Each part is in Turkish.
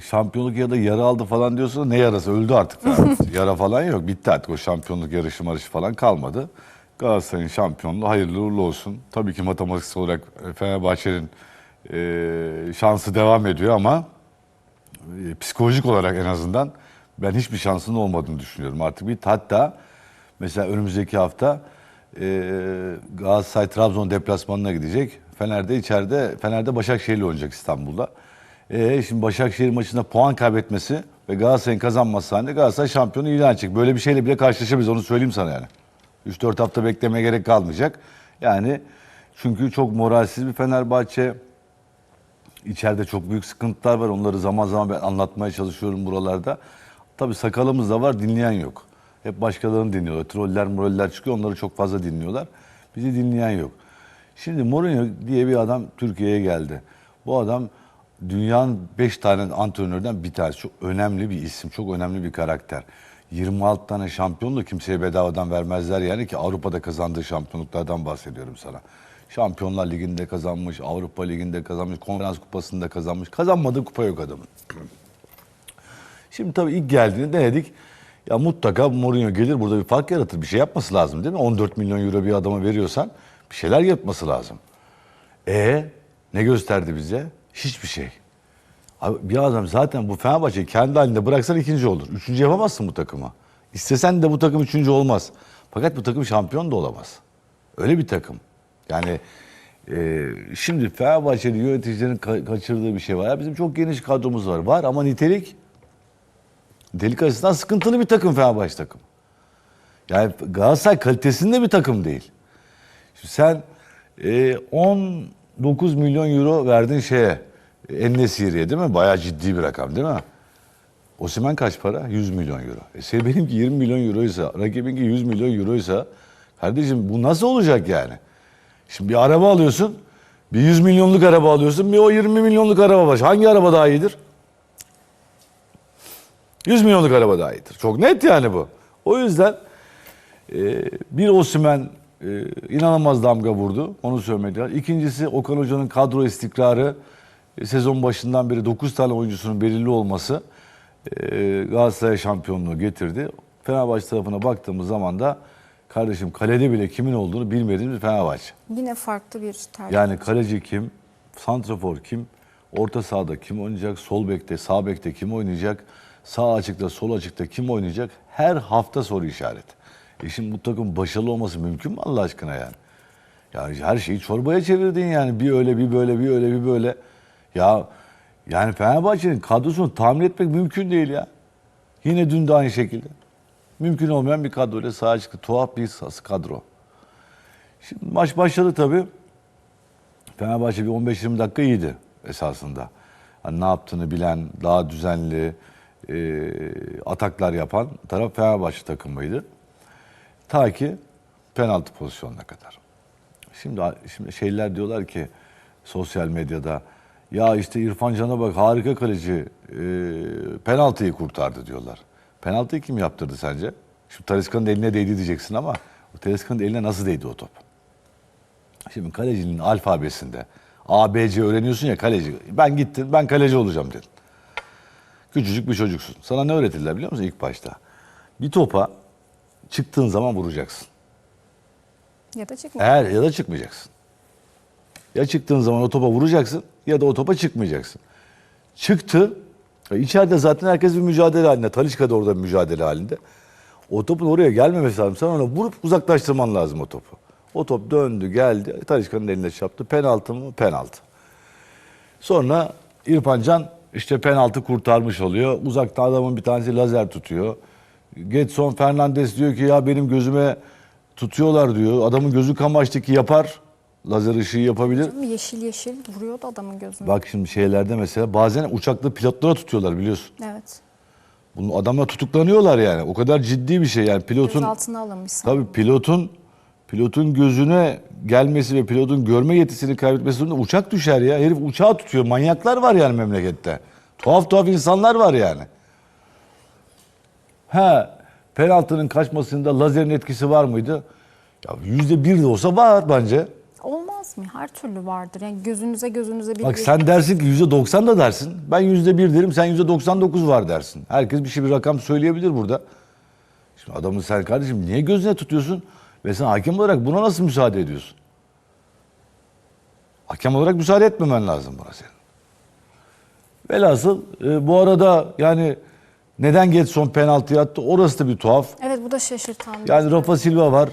şampiyonluk ya da yara aldı falan diyorsun. Ne yarası? Öldü artık. Yara falan yok. Bitti artık. O şampiyonluk yarışı marışı falan kalmadı. Galatasaray'ın şampiyonluğu hayırlı uğurlu olsun. Tabii ki matematiksel olarak e, Fenerbahçe'nin e, şansı devam ediyor ama e, psikolojik olarak en azından ben hiçbir şansının olmadığını düşünüyorum. Artık bir hatta mesela önümüzdeki hafta e, Galatasaray Trabzon deplasmanına gidecek. Fener'de içeride Fener'de Başakşehir'le oynayacak İstanbul'da. E, şimdi Başakşehir maçında puan kaybetmesi ve Galatasaray'ın kazanması halinde Galatasaray şampiyonu ilan edecek. Böyle bir şeyle bile karşılaşabiliriz onu söyleyeyim sana yani. 3-4 hafta beklemeye gerek kalmayacak. Yani çünkü çok moralsiz bir Fenerbahçe. İçeride çok büyük sıkıntılar var. Onları zaman zaman ben anlatmaya çalışıyorum buralarda. Tabii sakalımız da var, dinleyen yok. Hep başkalarını dinliyorlar. Troller, moraller çıkıyor, onları çok fazla dinliyorlar. Bizi dinleyen yok. Şimdi Mourinho diye bir adam Türkiye'ye geldi. Bu adam dünyanın 5 tane antrenörden bir tanesi. Çok önemli bir isim, çok önemli bir karakter. 26 tane şampiyonluğu kimseye bedavadan vermezler yani ki Avrupa'da kazandığı şampiyonluklardan bahsediyorum sana. Şampiyonlar Ligi'nde kazanmış, Avrupa Ligi'nde kazanmış, Konferans Kupası'nda kazanmış. Kazanmadığı kupa yok adamın. Şimdi tabii ilk geldiğinde denedik. Ya mutlaka Mourinho gelir burada bir fark yaratır. Bir şey yapması lazım değil mi? 14 milyon euro bir adama veriyorsan bir şeyler yapması lazım. E ne gösterdi bize? Hiçbir şey. Abi bir adam zaten bu Fenerbahçe'yi kendi halinde bıraksan ikinci olur. Üçüncü yapamazsın bu takıma. İstesen de bu takım üçüncü olmaz. Fakat bu takım şampiyon da olamaz. Öyle bir takım. Yani e, şimdi Fenerbahçeli yöneticilerin ka- kaçırdığı bir şey var. Bizim çok geniş kadromuz var. Var ama nitelik nitelik açısından sıkıntılı bir takım Fenerbahçe takım. Yani Galatasaray kalitesinde bir takım değil. Şimdi sen e, 19 milyon euro verdin şeye Ennesiri'ye değil mi? Bayağı ciddi bir rakam değil mi? Osimhen kaç para? 100 milyon euro. E senin benimki 20 milyon euroysa, rakibinki 100 milyon euroysa kardeşim bu nasıl olacak yani? Şimdi bir araba alıyorsun, bir 100 milyonluk araba alıyorsun, bir o 20 milyonluk araba var. Hangi araba daha iyidir? 100 milyonluk araba daha iyidir. Çok net yani bu. O yüzden e, bir Osimhen e, inanılmaz damga vurdu. Onu söylemedi. İkincisi Okan Hoca'nın kadro istikrarı sezon başından beri 9 tane oyuncusunun belirli olması e, Galatasaray şampiyonluğu getirdi. Fenerbahçe tarafına baktığımız zaman da kardeşim kalede bile kimin olduğunu bilmediğimiz Fenerbahçe. Yine farklı bir tercih. Yani kaleci kim, santrafor kim, orta sahada kim oynayacak, sol bekte, sağ bekte kim oynayacak, sağ açıkta, sol açıkta kim oynayacak? Her hafta soru işareti. E şimdi bu takım başarılı olması mümkün mü Allah aşkına yani? Yani her şeyi çorbaya çevirdin yani. Bir öyle, bir böyle, bir öyle, bir böyle. Ya yani Fenerbahçe'nin kadrosunu tahmin etmek mümkün değil ya. Yine dün de aynı şekilde. Mümkün olmayan bir kadroyla sahaya çıktı. Tuhaf bir kadro. Şimdi maç başladı tabii. Fenerbahçe bir 15-20 dakika iyiydi esasında. Hani ne yaptığını bilen, daha düzenli e, ataklar yapan taraf Fenerbahçe takımıydı. Ta ki penaltı pozisyonuna kadar. Şimdi şimdi şeyler diyorlar ki sosyal medyada ya işte İrfan Can'a bak harika kaleci e, penaltıyı kurtardı diyorlar. Penaltıyı kim yaptırdı sence? Şu Talisca'nın eline değdi diyeceksin ama o Talisca'nın eline nasıl değdi o top? Şimdi kalecinin alfabesinde A, B, C öğreniyorsun ya kaleci. Ben gittim ben kaleci olacağım dedin. Küçücük bir çocuksun. Sana ne öğretirler biliyor musun ilk başta? Bir topa çıktığın zaman vuracaksın. Ya da çıkma. Eğer ya da çıkmayacaksın. Ya çıktığın zaman o topa vuracaksın ya da o topa çıkmayacaksın. Çıktı. e, içeride zaten herkes bir mücadele halinde. Talişka da orada bir mücadele halinde. O topun oraya gelmemesi lazım. Sen ona vurup uzaklaştırman lazım o topu. O top döndü geldi. Talişka'nın eline çarptı. Penaltı mı? Penaltı. Sonra İrfan Can işte penaltı kurtarmış oluyor. Uzakta adamın bir tanesi lazer tutuyor. Getson Fernandes diyor ki ya benim gözüme tutuyorlar diyor. Adamın gözü kamaştı ki yapar. Lazer ışığı yapabilir. Yeşil yeşil vuruyordu adamın gözüne. Bak şimdi şeylerde mesela bazen uçaklı pilotlara tutuyorlar biliyorsun. Evet. Bunu adamlar tutuklanıyorlar yani. O kadar ciddi bir şey yani pilotun Gözaltına alınmış. tabii pilotun pilotun gözüne gelmesi ve pilotun görme yetisini kaybetmesi durumunda uçak düşer ya. Herif uçağı tutuyor. Manyaklar var yani memlekette. Tuhaf tuhaf insanlar var yani. Ha penaltının kaçmasında lazerin etkisi var mıydı? Ya yüzde bir de olsa var bence. Olmaz mi? Her türlü vardır. Yani gözünüze gözünüze bir Bak sen dersin ki %90 da dersin. Ben %1 derim sen %99 var dersin. Herkes bir şey bir rakam söyleyebilir burada. Şimdi adamın sen kardeşim niye gözüne tutuyorsun? Ve sen hakem olarak buna nasıl müsaade ediyorsun? Hakem olarak müsaade etmemen lazım buna senin. Velhasıl e, bu arada yani neden Getson penaltı attı orası da bir tuhaf. Evet bu da şaşırtan. bir Yani şey. Rafa Silva var.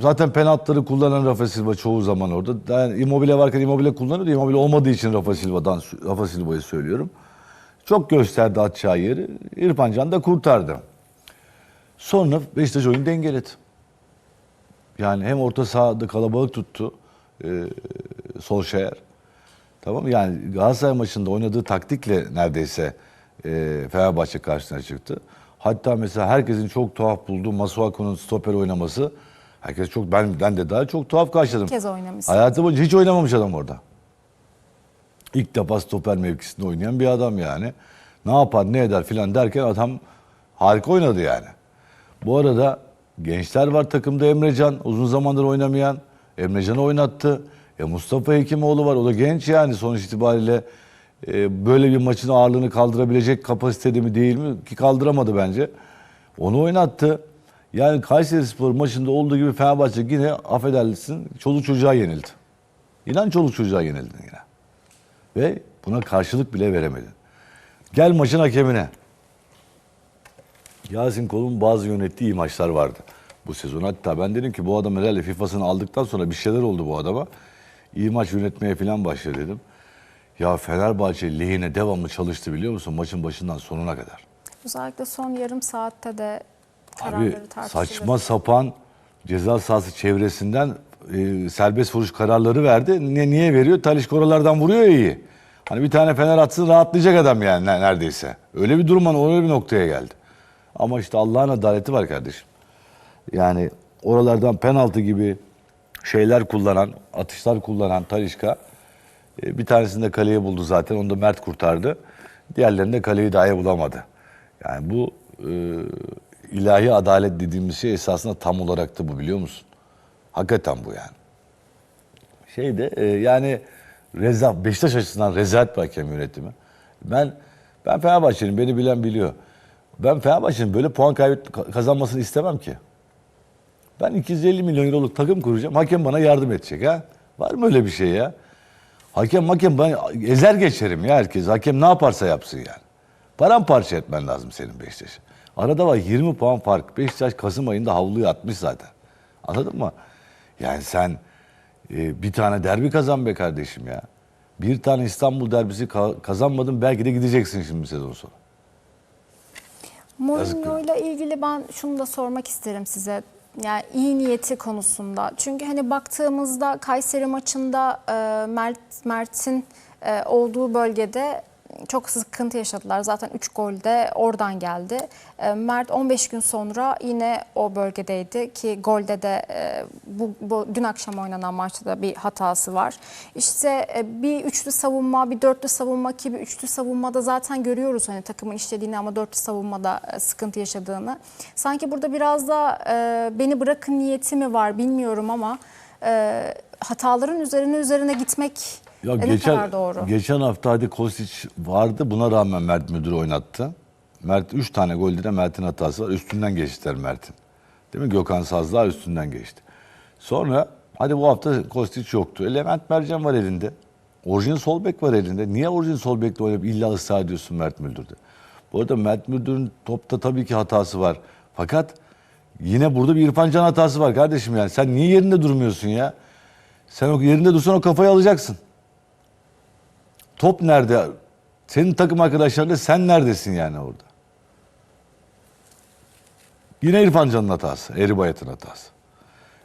Zaten penaltıları kullanan Rafa Silva çoğu zaman orada. Yani Immobile varken Immobile kullanıyordu. Immobile olmadığı için Rafa Silva'dan Rafa Silva'yı söylüyorum. Çok gösterdi atacağı yeri. İrfan Can da kurtardı. Sonra Beşiktaş oyunu dengeledi. Yani hem orta sahada kalabalık tuttu. E, Solskjaer. Tamam mı? Yani Galatasaray maçında oynadığı taktikle neredeyse e, Fenerbahçe karşısına çıktı. Hatta mesela herkesin çok tuhaf bulduğu Masuaku'nun stoper oynaması herkes çok ben ben de daha çok tuhaf karşıladım. Bir kez oynamış. Hayatı boyunca hiç oynamamış adam orada. İlk defa stoper mevkisinde oynayan bir adam yani. Ne yapar ne eder filan derken adam harika oynadı yani. Bu arada gençler var takımda Emrecan uzun zamandır oynamayan. Emrecan'ı oynattı. E Mustafa Hekimoğlu var o da genç yani sonuç itibariyle e, böyle bir maçın ağırlığını kaldırabilecek kapasitede mi değil mi ki kaldıramadı bence. Onu oynattı. Yani Kayseri Spor maçında olduğu gibi Fenerbahçe yine affedersin çoluk çocuğa yenildi. İnan çoluk çocuğa yenildin yine. Ve buna karşılık bile veremedin. Gel maçın hakemine. Yasin Kol'un bazı yönettiği maçlar vardı bu sezon. Hatta ben dedim ki bu adam herhalde FIFA'sını aldıktan sonra bir şeyler oldu bu adama. İyi maç yönetmeye falan başladı dedim. Ya Fenerbahçe lehine devamlı çalıştı biliyor musun maçın başından sonuna kadar. Özellikle son yarım saatte de Abi saçma sapan ceza sahası çevresinden e, serbest vuruş kararları verdi. Ne, niye veriyor? Taliş oralardan vuruyor ya iyi. Hani bir tane Fener atsın rahatlayacak adam yani ne- neredeyse. Öyle bir durum öyle bir noktaya geldi. Ama işte Allah'ın adaleti var kardeşim. Yani oralardan penaltı gibi şeyler kullanan, atışlar kullanan Talişka e, bir tanesini de kaleye buldu zaten. Onu da Mert kurtardı. Diğerlerinde de kaleyi dahi bulamadı. Yani bu e, ilahi adalet dediğimiz şey esasında tam olarak da bu biliyor musun? Hakikaten bu yani. Şeyde e, yani Reza, Beşiktaş açısından rezalet bir hakem yönetimi. Ben ben Fenerbahçe'nin beni bilen biliyor. Ben Fenerbahçe'nin böyle puan kaybet kazanmasını istemem ki. Ben 250 milyon euroluk takım kuracağım. Hakem bana yardım edecek ha. Var mı öyle bir şey ya? Hakem hakem ben ezer geçerim ya herkes. Hakem ne yaparsa yapsın yani. Paramparça etmen lazım senin Beşiktaş'ı. Arada var 20 puan fark. Beşiktaş Kasım ayında havluyu atmış zaten. Anladın mı? Yani sen e, bir tane derbi kazan be kardeşim ya. Bir tane İstanbul derbisi ka- kazanmadın belki de gideceksin şimdi sezon sonu. Mourinho ile ilgili ben şunu da sormak isterim size. Yani iyi niyeti konusunda. Çünkü hani baktığımızda Kayseri maçında e, Mert Mert'in e, olduğu bölgede çok sıkıntı yaşadılar. Zaten 3 gol de oradan geldi. E, Mert 15 gün sonra yine o bölgedeydi ki golde de e, bu, bu dün akşam oynanan maçta da bir hatası var. İşte e, bir üçlü savunma, bir dörtlü savunma ki bir üçlü savunmada zaten görüyoruz hani takımın işlediğini ama dörtlü savunmada e, sıkıntı yaşadığını. Sanki burada biraz da beni bırakın niyeti mi var bilmiyorum ama hataların üzerine üzerine gitmek Ya e, geçen doğru? geçen hafta hadi Kostic vardı. Buna rağmen Mert müdür oynattı. Mert 3 tane golde de Mert'in hatası var. Üstünden geçtiler Mert'in. Değil mi? Gökhan Sazdağ üstünden geçti. Sonra hadi bu hafta Kostic yoktu. E, Levent Mercan var elinde. Orijinal sol bek var elinde. Niye orijinal sol bekle oynayıp illa ısrar ediyorsun Mert Müldür'de? Bu arada Mert Müldür'ün topta tabii ki hatası var. Fakat yine burada bir İrfan Can hatası var kardeşim yani. Sen niye yerinde durmuyorsun ya? Sen o yerinde dursan o kafayı alacaksın. Top nerede? Senin takım arkadaşlarında sen neredesin yani orada? Yine İrfan Can'ın hatası. Eri Bayat'ın hatası.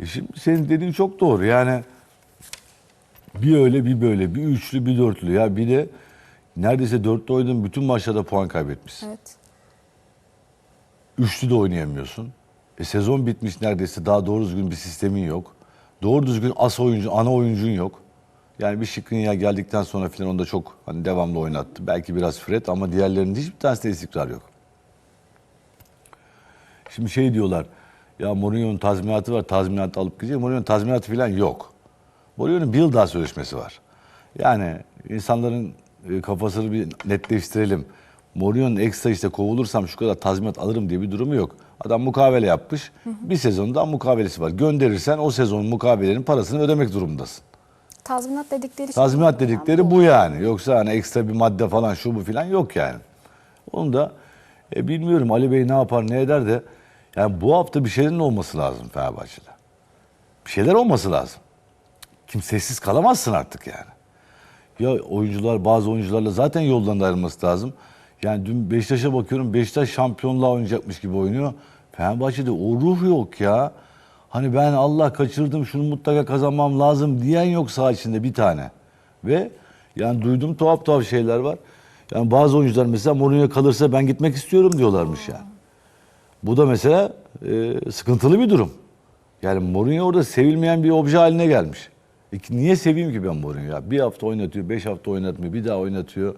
E şimdi senin dediğin çok doğru. Yani bir öyle bir böyle bir üçlü bir dörtlü ya bir de neredeyse dörtlü oynadığın bütün maçlarda puan kaybetmişsin. Evet. Üçlü de oynayamıyorsun. E sezon bitmiş neredeyse daha doğru düzgün bir sistemin yok. Doğru düzgün as oyuncu, ana oyuncun yok. Yani bir Şikrinyar geldikten sonra filan onu da çok hani devamlı oynattı. Belki biraz Fred ama diğerlerinin hiçbir tanesinde istikrar yok. Şimdi şey diyorlar. Ya Mourinho'nun tazminatı var. Tazminatı alıp gidecek. Mourinho'nun tazminatı falan yok. Mourinho'nun bir yıl daha sözleşmesi var. Yani insanların e, kafasını bir netleştirelim. Mourinho'nun ekstra işte kovulursam şu kadar tazminat alırım diye bir durumu yok. Adam mukavele yapmış. Bir sezonda mukavelesi var. Gönderirsen o sezonun mukavelenin parasını ödemek durumundasın. Tazminat dedikleri şey Tazminat dedikleri bu yani. Yoksa hani ekstra bir madde falan şu bu filan yok yani. Onu da e, bilmiyorum Ali Bey ne yapar ne eder de yani bu hafta bir şeylerin olması lazım Fenerbahçe'de. Bir şeyler olması lazım. Kimsesiz kalamazsın artık yani. Ya oyuncular bazı oyuncularla zaten yoldan da ayrılması lazım. Yani dün Beşiktaş'a bakıyorum Beşiktaş şampiyonluğa oynayacakmış gibi oynuyor. Fenerbahçe'de o ruh yok ya. Hani ben Allah kaçırdım şunu mutlaka kazanmam lazım diyen yok saha içinde bir tane. Ve yani duydum tuhaf tuhaf şeyler var. Yani bazı oyuncular mesela Mourinho kalırsa ben gitmek istiyorum diyorlarmış yani. Bu da mesela e, sıkıntılı bir durum. Yani Mourinho orada sevilmeyen bir obje haline gelmiş. E, niye seveyim ki ben Mourinho'yu? ya? Bir hafta oynatıyor, beş hafta oynatmıyor, bir daha oynatıyor.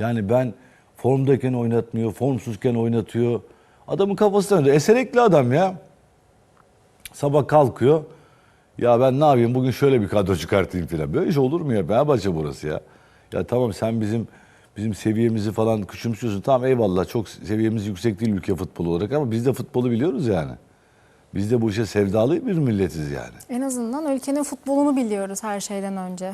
Yani ben formdayken oynatmıyor, formsuzken oynatıyor. Adamın kafasına. Eserekli adam ya. Sabah kalkıyor. Ya ben ne yapayım bugün şöyle bir kadro çıkartayım falan. Böyle iş olur mu ya? Fenerbahçe burası ya. Ya tamam sen bizim bizim seviyemizi falan küçümsüyorsun. Tamam eyvallah çok seviyemiz yüksek değil ülke futbolu olarak ama biz de futbolu biliyoruz yani. Biz de bu işe sevdalı bir milletiz yani. En azından ülkenin futbolunu biliyoruz her şeyden önce.